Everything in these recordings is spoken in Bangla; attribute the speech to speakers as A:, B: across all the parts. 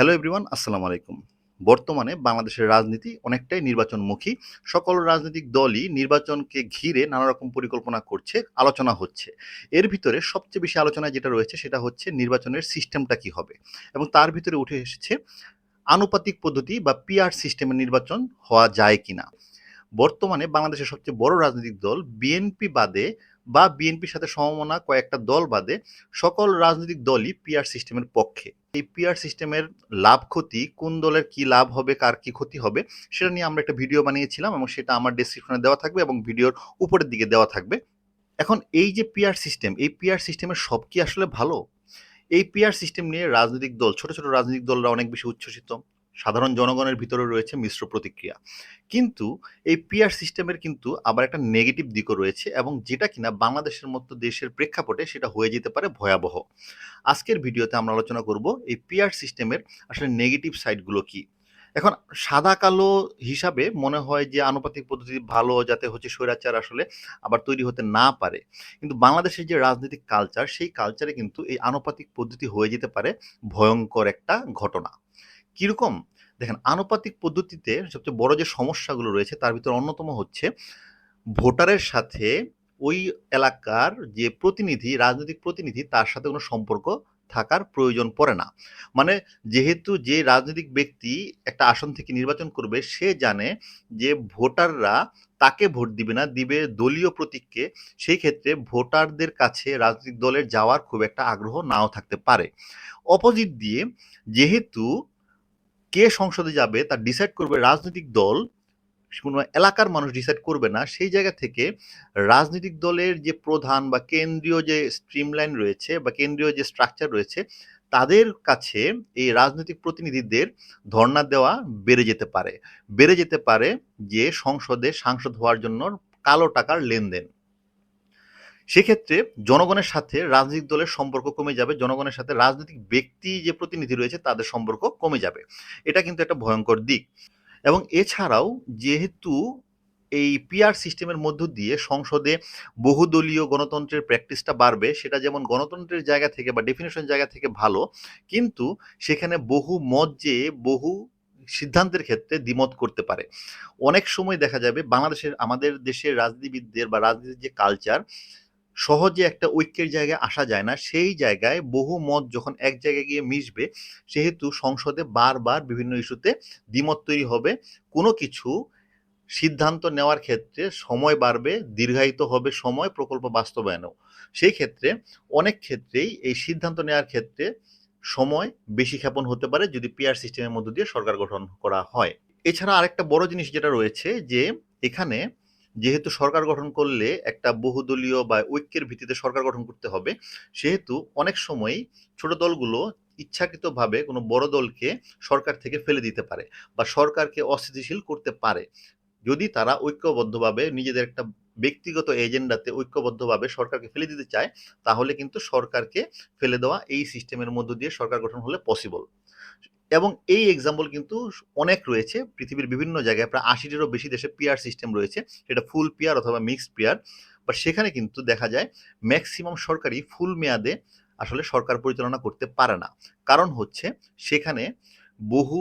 A: হ্যালো এভরিওয়ান আসসালামু আলাইকুম। বর্তমানে বাংলাদেশের রাজনীতি অনেকটাই নির্বাচনমুখী। সকল রাজনৈতিক দলই নির্বাচনকে ঘিরে নানা রকম পরিকল্পনা করছে, আলোচনা হচ্ছে। এর ভিতরে সবচেয়ে বেশি আলোচনা যেটা রয়েছে সেটা হচ্ছে নির্বাচনের সিস্টেমটা কি হবে? এবং তার ভিতরে উঠে এসেছে আনুপাতিক পদ্ধতি বা পিআর সিস্টেমের নির্বাচন হওয়া যায় কিনা। বর্তমানে বাংলাদেশের সবচেয়ে বড় রাজনৈতিক দল বিএনপি বাদে বা বিএনপির সাথে সমমনা কয়েকটা দল বাদে সকল রাজনৈতিক দলই পিআর সিস্টেমের পক্ষে। এই পিআর সিস্টেমের লাভ ক্ষতি, কোন দলের কি লাভ হবে, কার কি ক্ষতি হবে, সেটা নিয়ে আমরা একটা ভিডিও বানিয়েছিলাম এবং সেটা আমার ডিসক্রিপশনে দেওয়া থাকবে এবং ভিডিওর উপরের দিকে দেওয়া থাকবে। এখন এই যে পিআর সিস্টেম এই পিআর সিস্টেমের সব কি আসলে ভালো? এই পিআর সিস্টেম নিয়ে রাজনৈতিক দল, ছোট ছোট রাজনৈতিক দলরা অনেক বেশি উচ্ছ্বসিত। সাধারণ জনগণের ভিতরে রয়েছে মিশ্র প্রতিক্রিয়া। কিন্তু এই পিআর সিস্টেমের কিন্তু আবার একটা নেগেটিভ দিকও রয়েছে এবং যেটা কিনা বাংলাদেশের মতো দেশের প্রেক্ষাপটে সেটা হয়ে যেতে পারে ভয়াবহ। আজকের ভিডিওতে আমরা আলোচনা করব এই পিআর সিস্টেমের আসলে নেগেটিভ সাইডগুলো কি। এখন সাদা কালো হিসাবে মনে হয় যে আনুপাতিক পদ্ধতি ভালো যাতে হচ্ছে স্বৈরাচার আসলে আবার তৈরি হতে না পারে। কিন্তু বাংলাদেশের যে রাজনৈতিক কালচার সেই কালচারে কিন্তু এই আনুপাতিক পদ্ধতি হয়ে যেতে পারে ভয়ঙ্কর একটা ঘটনা। কীরকম? দেখেন, আনুপাতিক পদ্ধতিতে সবচেয়ে বড় যে সমস্যাগুলো রয়েছে, তার ভিতরে অন্যতম হচ্ছে ভোটারের সাথে ওই এলাকার যে প্রতিনিধি, রাজনৈতিক প্রতিনিধি, তার সাথে কোনো সম্পর্ক থাকার প্রয়োজন পড়ে না। মানে যেহেতু যে রাজনৈতিক ব্যক্তি একটা আসন থেকে নির্বাচন করবে, সে জানে যে ভোটাররা তাকে ভোট দিবে না, দিবে দলীয় প্রতীককে। সেই ক্ষেত্রে ভোটারদের কাছে রাজনৈতিক দলের যাওয়ার খুব একটা আগ্রহ নাও থাকতে পারে। অপোজিট দিয়ে যেহেতু কে সংসদে যাবে তা ডিসাইড করবে রাজনৈতিক দল, কোনো এলাকার মানুষ ডিসাইড করবে না, সেই জায়গা থেকে রাজনৈতিক দলের যে প্রধান বা কেন্দ্রীয় যে স্ট্রিমলাইন রয়েছে বা কেন্দ্রীয় যে স্ট্রাকচার রয়েছে, তাদের কাছে এই রাজনৈতিক প্রতিনিধিদের ধর্ণা দেওয়া বেড়ে যেতে পারে। বেড়ে যেতে পারে যে সংসদে সাংসদ হওয়ার জন্য কালো টাকার লেনদেন। সেক্ষেত্রে জনগণের সাথে রাজনৈতিক দলের সম্পর্ক কমে যাবে, জনগণের সাথে রাজনৈতিক ব্যক্তি যে প্রতিনিধি রয়েছে তাদের সম্পর্ক কমে যাবে। এটা কিন্তু একটা ভয়ঙ্কর দিক। এবং এছাড়াও যেহেতু এই পিআর সিস্টেমের মধ্য দিয়ে সংসদে বহুদলীয় গণতন্ত্রের প্র্যাকটিসটা বাড়বে, সেটা যেমন গণতন্ত্রের জায়গা থেকে বা ডেফিনেশন জায়গা থেকে ভালো, কিন্তু সেখানে বহু মত যে বহু সিদ্ধান্তের ক্ষেত্রে দ্বিমত করতে পারে। অনেক সময় দেখা যাবে বাংলাদেশের, আমাদের দেশের রাজনীতিবিদদের বা রাজনীতির যে কালচার সহজে একটা ঐক্যের জায়গায় আসা যায় না। সেই জায়গায় বহু মত যখন এক জায়গায় গিয়ে মিশবে, সেহেতু সংসদে বারবার বিভিন্ন ইস্যুতে দ্বিমত তৈরি হবে। কোনো কিছু সিদ্ধান্ত নেওয়ার ক্ষেত্রে সময় বাড়বে, দীর্ঘায়িত হবে সময়, প্রকল্প বাস্তবায়নেও। সেই ক্ষেত্রে অনেক ক্ষেত্রেই এই সিদ্ধান্ত নেওয়ার ক্ষেত্রে সময় বেশি ক্ষেপণ হতে পারে যদি পিআর সিস্টেমের মধ্য দিয়ে সরকার গঠন করা হয়। এছাড়া আরেকটা বড় জিনিস যেটা রয়েছে যে, এখানে যেহেতু সরকার গঠন করলে একটা বহুদলীয় বা ঐক্যের ভিত্তিতে সরকার গঠন করতে হবে, সেহেতু অনেক সময় ছোট দলগুলো ইচ্ছাকৃতভাবে কোনো বড় দলকে সরকার থেকে ফেলে দিতে পারে বা সরকারকে অস্থিতিশীল করতে পারে। যদি তারা ঐক্যবদ্ধভাবে নিজেদের একটা ব্যক্তিগত এজেন্ডাতে ঐক্যবদ্ধভাবে সরকারকে ফেলে দিতে চায়, তাহলে কিন্তু সরকারকে ফেলে দেওয়া এই সিস্টেমের মধ্য দিয়ে সরকার গঠন হলে পসিবল এবং এই এক্সাম্পল কিন্তু অনেক রয়েছে পৃথিবীর বিভিন্ন জায়গায়, প্রায় আশিটিরও বেশি দেশে পিআর সিস্টেম রয়েছে, সেটা ফুল পিআর অথবা মিক্সড পিআর বাট সেখানে কিন্তু দেখা যায় ম্যাক্সিমাম সরকারি ফুল মেয়াদে আসলে সরকার পরিচালনা করতে পারে না। কারণ হচ্ছে সেখানে বহু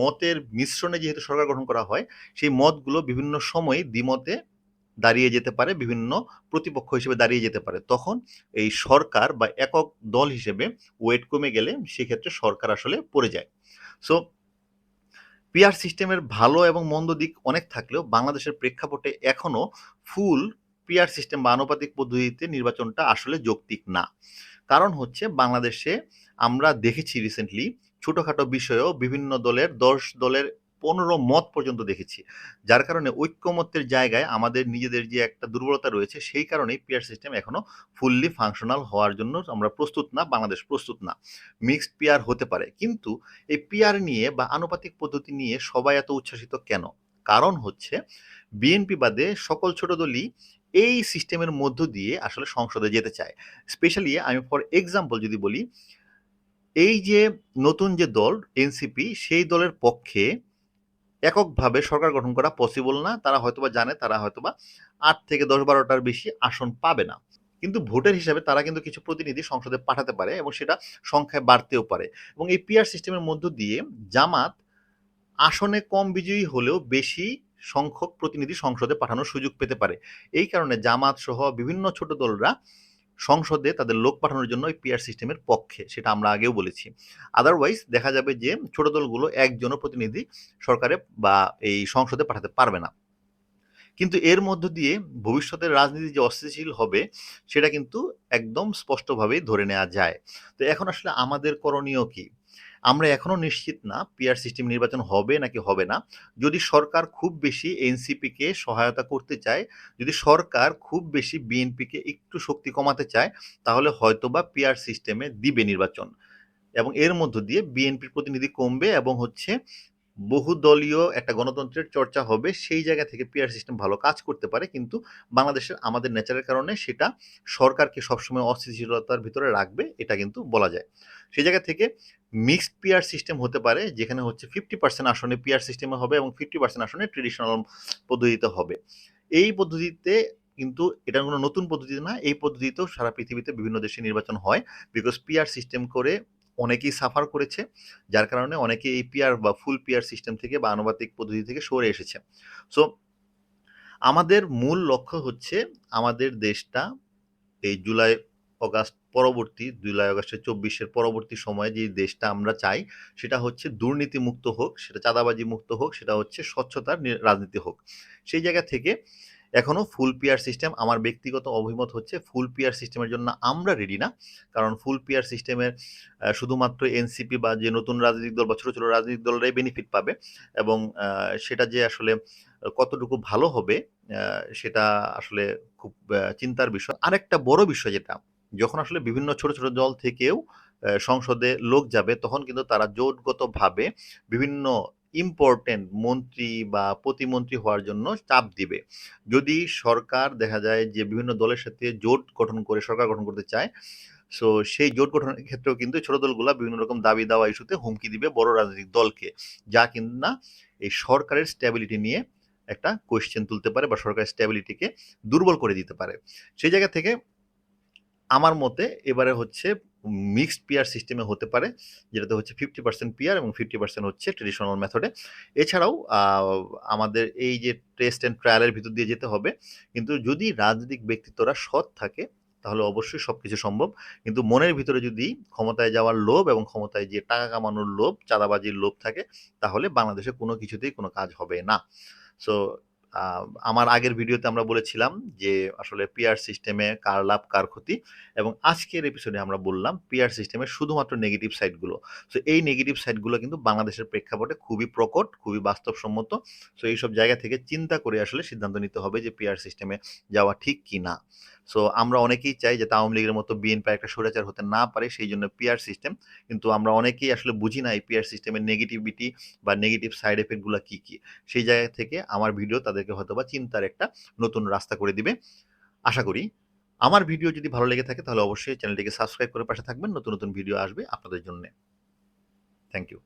A: মতের মিশ্রণে যেহেতু সরকার গঠন করা হয়, সেই মতগুলো বিভিন্ন সময়ে দ্বিমতে দাঁড়িয়ে যেতে পারে, বিভিন্ন প্রতিপক্ষ হিসেবে দাঁড়িয়ে যেতে পারে। তখন এই সরকার বা একক দল হিসেবে ওয়েট কমে গেলে সেক্ষেত্রে সরকার আসলে পড়ে যায়। সো পিআর সিস্টেমের ভালো এবং মন্দ দিক অনেক থাকলেও বাংলাদেশের প্রেক্ষাপটে এখনও ফুল পিআর সিস্টেম বা আনুপাতিক পদ্ধতিতে নির্বাচনটা আসলে যৌক্তিক না। কারণ হচ্ছে বাংলাদেশে আমরা দেখেছি রিসেন্টলি ছোটোখাটো বিষয়েও বিভিন্ন দলের, দশ দলের পনেরো মত পর্যন্ত দেখেছি। যার কারণে ঐক্যমত্যের জায়গায় আমাদের নিজেদের যে একটা দুর্বলতা রয়েছে, সেই কারণেই পিআর সিস্টেম এখনও ফুললি ফাংশনাল হওয়ার জন্য আমরা প্রস্তুত না, বাংলাদেশ প্রস্তুত না। মিক্সড পিআর হতে পারে। কিন্তু এই পিয়ার নিয়ে বা আনুপাতিক পদ্ধতি নিয়ে সবাই এত উচ্ছ্বাসিত কেন? কারণ হচ্ছে বিএনপি বাদে সকল ছোট দলই এই সিস্টেমের মধ্য দিয়ে আসলে সংসদে যেতে চায়। স্পেশালি আমি ফর এক্সাম্পল যদি বলি, এই যে নতুন যে দল এনসিপি সেই দলের পক্ষে এককভাবে সরকার গঠন করা পসিবল না। তারা হয়তোবা জানে, তারা হয়তোবা আট থেকে দশ বারোটার বেশি আসন পাবে না। কিন্তু ভোটের হিসাবে তারা কিন্তু কিছু প্রতিনিধি সংসদে পাঠাতে পারে এবং সেটা সংখ্যায় বাড়তেও পারে। এবং এই পিআর সিস্টেমের মধ্য দিয়ে জামাত আসনে কম বিজয়ী হলেও বেশি সংখ্যক প্রতিনিধি সংসদে পাঠানোর সুযোগ পেতে পারে। এই কারণে জামাত সহ বিভিন্ন ছোট দলরা সংসদে তাদের লোক পাঠানোর জন্য পিআর সিস্টেমের পক্ষে, সেটা আমরা আগেও বলেছি। আদারওয়াইজ দেখা যাবে যে ছোট দলগুলো একজনও প্রতিনিধি সরকারে বা এই সংসদে পাঠাতে পারবে না। কিন্তু এর মধ্য দিয়ে ভবিষ্যতের রাজনীতি যে অস্থিতিশীল হবে, সেটা কিন্তু একদম স্পষ্টভাবেই ধরে নেওয়া যায়। তো এখন আসলে আমাদের করণীয় কি? আমরা এখনও নিশ্চিত না পিআর সিস্টেম নির্বাচন হবে নাকি হবে না। যদি সরকার খুব বেশি এনসিপিকে সহায়তা করতে চায়, যদি সরকার খুব বেশি বিএনপিকে একটু শক্তি কমাতে চায়, তাহলে হয়তোবা পিআর সিস্টেমে দিবে নির্বাচন। এবং এর মধ্য দিয়ে বিএনপির প্রতিনিধি কমবে এবং হচ্ছে বহুদলীয় একটা গণতন্ত্রের চর্চা হবে, সেই জায়গা থেকে পিআর সিস্টেম ভালো কাজ করতে পারে, কিন্তু বাংলাদেশের আমাদের নেচারের কারণে সেটা সরকারকে সবসময় অস্থিতিশীলতার ভিতরে রাখবে, এটা কিন্তু বলা যায়। সেই জায়গা থেকে মিক্সড পিআর সিস্টেম হতে পারে, যেখানে হচ্ছে ফিফটি পার্সেন্ট আসনে পিআর সিস্টেমে হবে এবং ফিফটি পার্সেন্ট আসনে ট্রেডিশনাল পদ্ধতিতে হবে। এই পদ্ধতিতে কিন্তু এটা কোনো নতুন পদ্ধতি না, এই পদ্ধতিতেও সারা পৃথিবীতে বিভিন্ন দেশে নির্বাচন হয় বিকজ পিআর সিস্টেম করে অনেকেই সাফার করেছে, যার কারণে অনেকে এই পিআর বা ফুল পিআর সিস্টেম থেকে বা আনুপাতিক পদ্ধতি থেকে সরে এসেছে। সো আমাদের মূল লক্ষ্য হচ্ছে আমাদের দেশটা এই জুলাই অগাস্ট পরবর্তী, জুলাই অগাস্টের চব্বিশের পরবর্তী সময়ে যে দেশটা আমরা চাই, সেটা হচ্ছে দুর্নীতি মুক্ত হোক, সেটা চাঁদাবাজি মুক্ত হোক, সেটা হচ্ছে স্বচ্ছতার রাজনীতি হোক। সেই জায়গা থেকে এখনও ফুল পিআর সিস্টেম আমার ব্যক্তিগত অভিমত হচ্ছে ফুল পিআর সিস্টেমের জন্য আমরা রেডি না। কারণ ফুল পিআর সিস্টেমের শুধুমাত্র এনসিপি বা যে নতুন রাজনৈতিক দল বা ছোটো ছোটো রাজনৈতিক দলরাই বেনিফিট পাবে এবং সেটা যে আসলে কতটুকু ভালো হবে সেটা আসলে খুব চিন্তার বিষয়। আরেকটা বড় বিষয় যেটা, যখন আসলে বিভিন্ন ছোট ছোট দল থেকেও সংসদে লোক যাবে, তখন কিন্তু তারা জোটগতভাবে বিভিন্ন ইম্পর্টেন্ট মন্ত্রী বা প্রতিমন্ত্রী হওয়ার জন্য চাপ দিবে। যদি সরকার দেখা যায় যে বিভিন্ন দলের সাথে জোট গঠন করে সরকার গঠন করতে চায় সো সেই জোট গঠনের ক্ষেত্রেও কিন্তু ছোট দলগুলা বিভিন্ন রকম দাবি দাওয়া ইস্যুতে হুমকি দিবে বড় রাজনৈতিক দলকে, যা কিন্তু না এই সরকারের স্ট্যাবিলিটি নিয়ে একটা কোয়েশ্চেন তুলতে পারে বা সরকারের স্ট্যাবিলিটিকে দুর্বল করে দিতে পারে। সেই জায়গা থেকে আমার মতে এবারে হচ্ছে মিক্সড পিয়ার সিস্টেমে হতে পারে, যেটাতে হচ্ছে ফিফটি পার্সেন্ট পিয়ার এবং ফিফটি পার্সেন্ট হচ্ছে ট্রেডিশনাল মেথডে এছাড়াও আমাদের এই যে টেস্ট অ্যান্ড ট্রায়ালের ভিতর দিয়ে যেতে হবে, কিন্তু যদি রাজনৈতিক ব্যক্তিত্বরা সৎ থাকে, তাহলে অবশ্যই সব কিছু সম্ভব। কিন্তু মনের ভিতরে যদি ক্ষমতায় যাওয়ার লোভ এবং ক্ষমতায় যে টাকা কামানোর লোভ, চাঁদাবাজির লোভ থাকে, তাহলে বাংলাদেশে কোনো কিছুতেই কোনো কাজ হবে না। সো আমার আগের ভিডিওতে আমরা বলেছিলাম যে আসলে পিআর সিস্টেমে কার লাভ, কার ক্ষতি এবং আজকের এপিসোডে আমরা বললাম পিআর সিস্টেমে শুধুমাত্র নেগেটিভ সাইডগুলো সো এই নেগেটিভ সাইডগুলো কিন্তু বাংলাদেশের প্রেক্ষাপটে খুবই প্রকট, খুবই বাস্তবসম্মত। সো এইসব জায়গা থেকে চিন্তা করে আসলে সিদ্ধান্ত নিতে হবে যে পিআর সিস্টেমে যাওয়া ঠিক কি না সো আমরা অনেকেই চাই যে আওয়ামী লীগের মতো বিএনপি একটা স্বৈরাচার হতে না পারে, সেই জন্য পিআর সিস্টেম কিন্তু আমরা অনেকেই আসলে বুঝি না এই পিআর সিস্টেমের নেগেটিভিটি বা নেগেটিভ সাইড এফেক্টগুলো কী কী। সেই জায়গা থেকে আমার ভিডিও তাদেরকে হয়তো বা চিন্তার একটা নতুন রাস্তা করে দিবে। আশা করি আমার ভিডিও যদি ভালো লেগে থাকে তাহলে অবশ্যই চ্যানেলটিকে সাবস্ক্রাইব করে পাশে থাকবেন। নতুন নতুন ভিডিও আসবে আপনাদের জন্য। Thank you